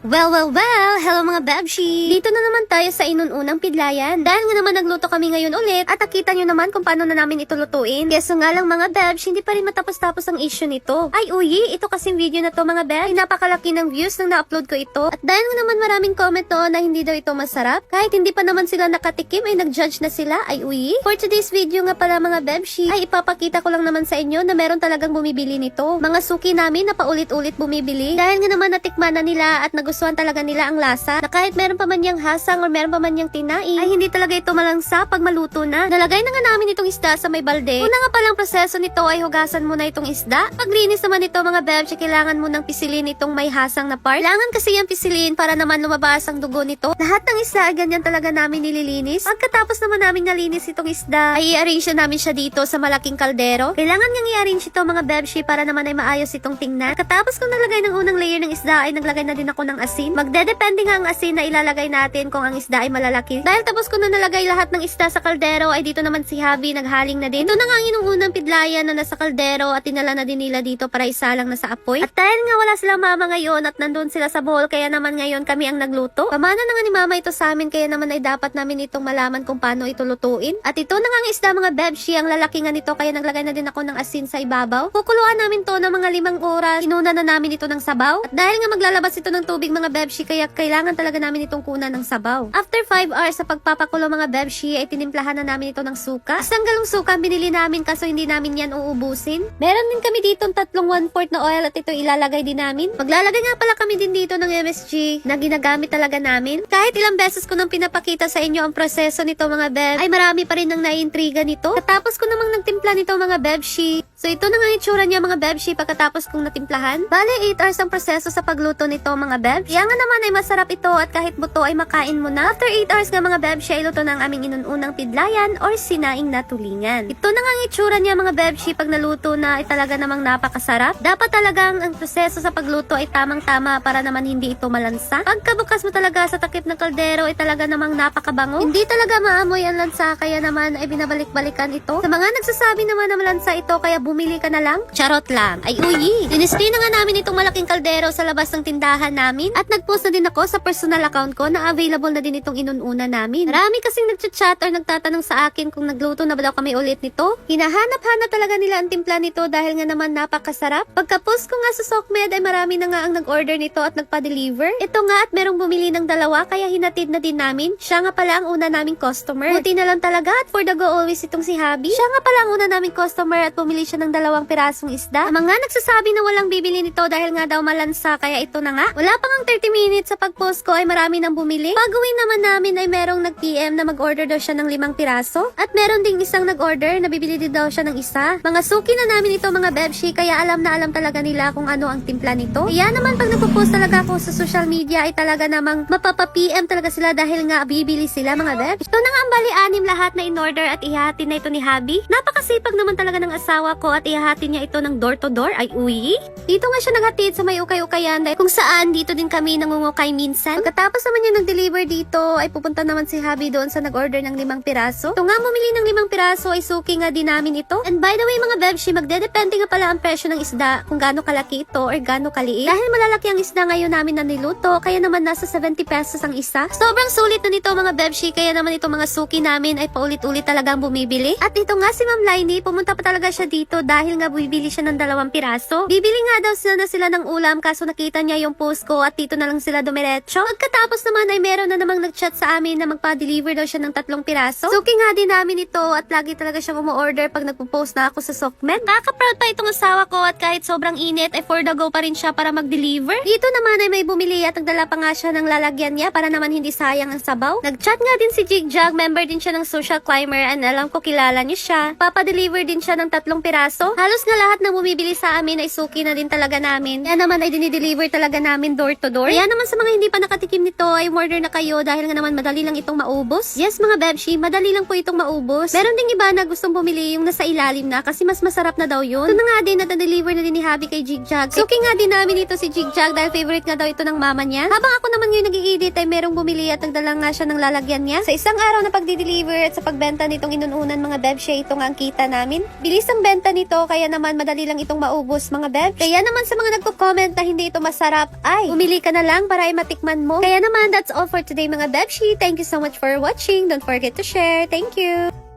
Well, well, well! Hello mga Babshi! Dito na naman tayo sa inununang pidlayan. Dahil nga naman nagluto kami ngayon ulit at nakita nyo naman kung paano na namin ito lutuin. Keso nga lang mga Babshi, hindi pa rin matapos-tapos ang issue nito. Ay uyi, ito kasing video na to mga Bab. Ay napakalaki ng views nang na-upload ko ito. At dahil nga naman maraming comment doon na hindi daw ito masarap, kahit hindi pa naman sila nakatikim ay nag-judge na sila. Ay uyi. For today's video nga pala mga Babshi, ay ipapakita ko lang naman sa inyo na meron talagang bumibili nito. Mga suki namin na paulit-ulit bumibili. Dahil nga naman natikman na nila at nagustuhan talaga nila ang lasa na kahit meron pa man niyang hasang or meron pa man niyang tinai ay hindi talaga ito malangsa pag maluto na. Nalagay na nga namin itong isda sa may balde. Una nga palang proseso nito ay hugasan muna itong isda. Paglinis naman ito mga bebs, kailangan mo ng pisilin itong may hasang na part. Kailangan kasi yung pisilin para naman lumabas ang dugo nito. Lahat ng isda ay ganyan talaga namin nililinis. Pagkatapos naman namin nalinis itong isda, ay i-arrange na namin siya dito sa malaking kaldero. Kailangan niyang i-arrange ito mga bebshi para naman ay maayos itong tingnan. Katapos kong naglagay ng unang layer ng isda ay naglagay na din ako ng asin. Magdedepende nga ang asin na ilalagay natin kung ang isda ay malalaki. Dahil tapos ko na nalagay lahat ng isda sa kaldero ay dito naman si Javi naghaling na din. Ito na nga ang inuunang pidlayan na nasa kaldero at tinala na din nila dito para isalang na sa apoy. At dahil nga wala silang mama ngayon at nandun sila sa bowl kaya naman ngayon kami ang nagluto. Pamana na nga ni mama ito sa amin kaya naman ay dapat namin itong malaman kung paano ito lutuin. At ito na nga ang isda mga bebshi ang lalaki nga nito kaya naglagay na din ako ng asin sa ibabaw. Kukuluan namin to ng mga limang oras. Inuna na namin ito ng sabaw. At dahil nga maglalabas ito ng tubig mga bebshi kaya kailangan talaga namin itong kunan ng sabaw. After 5 hours sa pagpapakulo mga bebshi ay tinimplahan na namin ito ng suka. Isang galong suka ang binili namin kaso hindi namin yan uubusin. Meron din kami dito tatlong 1/4 na oil at ito ilalagay din namin. Maglalagay nga pala kami din dito ng MSG na ginagamit talaga namin. Kahit ilang beses ko nang pinapakita sa inyo ang proseso nito mga beb, ay marami pa rin nang naiintriga nito. Katapos ko namang nagtimpla nito mga bebshi. So ito na nga itsura niya mga bebshi pagkatapos kong natimplahan. Bale 8 hours ang proseso sa pagluto nito mga beb. Kaya nga naman ay masarap ito at kahit buto ay makain mo na. After 8 hours nga mga bebshi ay luto na ang aming inununang pidlayan or sinaing na tulingan. Ito na nga itsura niya mga bebshi pag naluto na ay talaga namang napakasarap. Dapat talagang ang proseso sa pagluto ay tamang-tama para naman hindi ito malansa. Pagkabukas mo talaga sa takip ng kaldero ay talaga namang napakabango. Hindi talaga maamoy ang lansa kaya naman ay binabalik-balikan ito. Sa mga nagsasabi naman na malansa ito kaya bumili ka na lang? Charot lang. Ay uyi. Dinisplay na nga namin itong malaking kaldero sa labas ng tindahan namin at nagpost na din ako sa personal account ko na available na din itong inununa namin. Marami kasing nagchat-chat or nagtatanong sa akin kung nagluto na ba daw kami ulit nito. Hinahanap-hanap talaga nila ang timpla nito dahil nga naman napakasarap. Pagka-post ko nga sa Sokmed ay marami na nga ang nag-order nito at nagpa-deliver. Ito nga at merong bumili ng dalawa kaya hinatid na din namin. Siya nga pala ang una naming customer. Buti na lang talaga at for the go always itong si Habi. Siya nga pala ang una naming customer at pumili siya ng dalawang pirasong isda. Ang mga nagsasabi na walang bibili nito dahil nga daw malansa kaya ito na nga. Wala pang ang 30 minutes sa pag-post ko ay marami nang bumili. Pagawin naman namin ay merong nag-PM na mag-order daw siya ng limang piraso. At meron ding isang nag-order na bibili din daw siya ng isa. Mga suki na namin ito mga bebshi kaya alam na alam talaga nila kung ano ang timpla nito. Kaya naman pag nagpo-post talaga ako sa social media ay talaga namang mapapa-PM talaga sila dahil nga bibili sila mga bebs. Ito na nga ang bali-anim lahat na in-order at ihati na ito ni Habi. Napakasipag naman talaga ng asawa ko at ihati niya ito ng door to door ay uwi. Dito nga siya naghatid sa may ukay-ukayan dahil kung saan dito din kami nangungukay minsan. Pagkatapos naman niya nag-deliver dito ay pupunta naman si Habi doon sa nag-order ng limang piraso. Ito nga bumili ng limang piraso ay suki nga din namin ito. And by the way mga bebshi, magdedepende nga pala ang presyo ng isda kung gaano kalaki ito or gaano kaliit. Dahil malalaki ang isda ngayon namin na niluto, kaya naman nasa 70 pesos ang isa. Sobrang sulit na nito mga bebshi, kaya naman itong mga suki namin ay paulit-ulit talagang bumibili. At ito nga si Ma'am Lainey, pumunta pa talaga siya dito dahil nga bumibili siya ng dalawang piraso. Bibili nga daw sila na sila ng ulam kaso nakita niya yung post ko at dito na lang sila dumiretso. Pagkatapos naman ay meron na namang nag-chat sa amin na magpa-deliver daw siya ng tatlong piraso. Suki nga din namin ito at lagi talaga siyang umu-order pag nagpo-post na ako sa Sokmed. Nakaka-proud pa itong asawa ko at kahit sobrang init ay for the go pa rin siya para mag-deliver. Dito naman ay may bumili at nagdala pa nga siya ng lalagyan niya para naman hindi sayang ang sabaw. Nag-chat nga din si Jigjag, member din siya ng Social Climber and alam ko kilala niyo siya. Papa-deliver din siya ng tatlong piraso. Halos nga lahat na bumibili sa amin ay suki na din talaga namin. Kaya naman ay dinideliver talaga namin door to door. Kaya naman sa mga hindi pa nakatikim nito ay order na kayo dahil nga naman madali lang itong maubos. Yes mga bebshi, madali lang po itong maubos. Meron ding iba na gustong bumili yung nasa ilalim na kasi mas masarap na daw yun. Ito na nga din na deliver na din ni Habi kay Jigjag. Suki nga din namin ito si Jigjag dahil favorite nga daw ito ng mama niya. Habang ako naman ngayon nag-i-edit ay merong bumili at nagdala nga siya ng lalagyan niya. Sa isang araw na pagdi-deliver at sa pagbenta nitong inununan mga bebshi, ito nga ang kita namin. Bilis ang benta nito kaya naman madali lang itong maubos mga beb. Kaya naman sa mga nagko-comment na hindi ito masarap, ay, bumili ka na lang para ay matikman mo. Kaya naman, that's all for today mga Bebshi. Thank you so much for watching. Don't forget to share. Thank you!